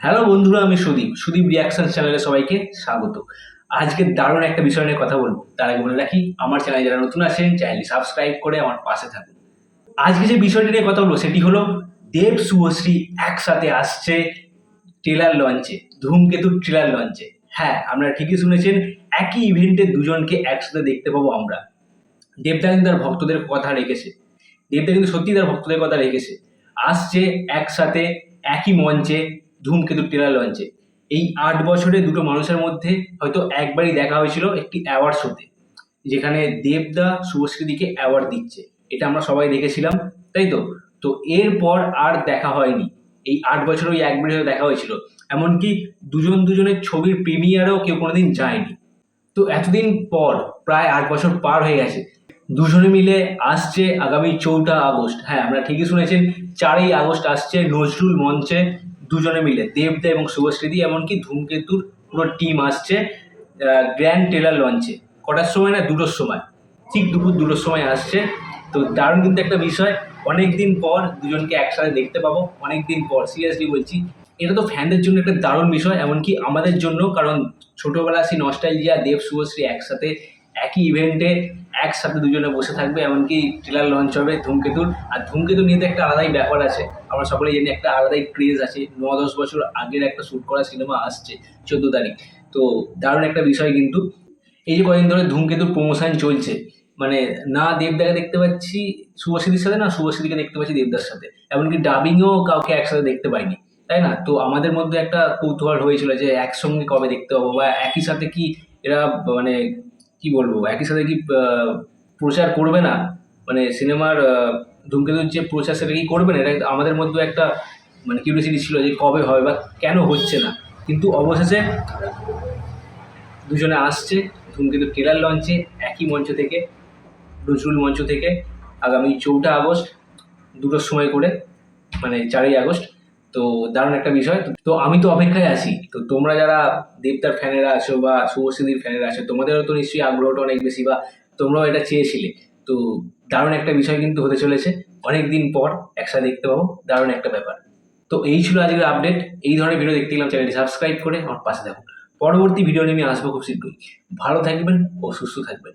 Hello বন্ধুরা, আমি Sudip. Sudip reaction চ্যানেলে সবাইকে স্বাগত। আজকে দারুণ একটা বিষয় নিয়ে কথা বলব। তার আগে বলে রাখি, আমার চ্যানেলে যারা নতুন আছেন চ্যানেলটি সাবস্ক্রাইব করে আমার পাশে থাকুন। আজকে যে বিষয়টি নিয়ে কথা বলব, সেটি হলো দেব শুভশ্রী একসাথে আসছে ট্রেলার লঞ্চে ধূমকেতুর ট্রেলার লঞ্চে হ্যাঁ আপনারা ঠিকই শুনেছেন, একই ইভেন্টে দুজনকে একসাথে দেখতে পাবো আমরা। দেবদা কিন্তু তার ভক্তদের কথা রেখেছে। দেবদা কিন্তু সত্যি তার ভক্তদের কথা রেখেছে। আসছে একসাথে, একই মঞ্চে ধূমকেতু ট্রেলার লঞ্চে এই আট বছরে দুটো মানুষের মধ্যে হয়তো একবারই দেখা হয়েছিল একটি অ্যাওয়ার্ড শোতে যেখানে দেবদা শুভশ্রীদিকে অ্যাওয়ার্ড দিচ্ছে। এটা আমরা সবাই দেখেছিলাম, তাই তো? তো এরপর আর দেখা হয়নি। এই আট বছর ওই একবারই দেখা হয়েছিল। এমনকি দুজন দুজনের ছবির প্রিমিয়ারও কেউ কোনোদিন যায়নি। তো এতদিন পর, প্রায় আট বছর পার হয়ে গেছে। দুজনে মিলে আসছে আগামী চৌঠা আগস্ট। হ্যাঁ আমরা ঠিকই শুনেছেন, চারই আগস্ট আসছে নজরুল মঞ্চে দুজনে মিলে দেবদা এবং শুভশ্রী শুভশ্রীদি এমনকি ধূমকেতুর পুরো টিম আসছে গ্র্যান্ড টেলার লঞ্চে কটার সময় না? দুটোর সময়। ঠিক দুপুর দুটোর সময় আসছে। তো দারুণ কিন্তু একটা বিষয়। অনেক দিন পর দুজনকে একসাথে দেখতে পাবো। অনেক দিন পর সিরিয়াসলি বলছি, এটা তো ফ্যানদের জন্য একটা দারুণ বিষয়, এমনকি আমাদের জন্য কারণ ছোটোবেলা সেই নস্টাইজিয়া দেব, শুভশ্রী একসাথে একই ইভেন্টে একসাথে দুজনে বসে থাকবে, এমনকি ট্রেলার লঞ্চ হবে ধূমকেতুর। আর ধূমকেতু নিয়ে তো একটা আলাদাই ব্যাপার আছে। আমরা সকলেই জানি একটা আলাদাই ক্রেজ আছে। ন, দশ বছর আগের একটা শ্যুট করা সিনেমা আসছে চোদ্দ তারিখ। তো দারুণ একটা বিষয় কিন্তু। এই যে কদিন ধরে ধূমকেতুর প্রমোশন চলছে মানে না দেবদাকে দেখতে পাচ্ছি শুভশ্রীর সাথে, না শুভশ্রীকে দেখতে পাচ্ছি দেবদার সাথে। এমনকি ডাবিংও কাউকে একসাথে দেখতে পাইনি। তাই না? তো আমাদের মধ্যে একটা কৌতূহল হয়েছিল যে একসঙ্গে কবে দেখতে পাবো বা একই সাথে কি এরা মানে কি বলব, একই সাথে কি প্রচার করবে না? মানে সিনেমার ধূমকেতুর যে প্রচার সেটা কি করবে না? এটা আমাদের মধ্যে একটা মানে কিউরিয়াসিটি ছিল যে কবে হবে বা কেন হচ্ছে না। কিন্তু অবশেষে দুজনে আসছে ধূমকেতু ট্রেলার লঞ্চে একই মঞ্চ থেকে, নজরুল মঞ্চ থেকে, আগামী চৌঠা আগস্ট, দুটোর সময় করে মানে চারই আগস্ট তো দারুণ একটা বিষয়। তো আমি তো অপেক্ষায় আছি। তো তোমরা যারা দেবতার ফ্যানেরা আছো বা শুভশ্রীদির ফ্যানেরা আছো, তোমাদেরও তো নিশ্চয়ই আগ্রহটা অনেক বেশি বা তোমরাও এটা চেয়েছিলে। তো দারুণ একটা বিষয় কিন্তু হতে চলেছে। অনেক দিন পর একসাথে দেখতে পাবো। দারুণ একটা ব্যাপার। তো এই ছিল আজকের আপডেট। এই ধরনের ভিডিও দেখতে গেলাম চ্যানেলটি সাবস্ক্রাইব করে আমার পাশে থাকুন। পরবর্তী ভিডিও নিয়ে আমি আসব খুব শীঘ্রই। ভালো থাকবেন ও সুস্থ থাকবেন।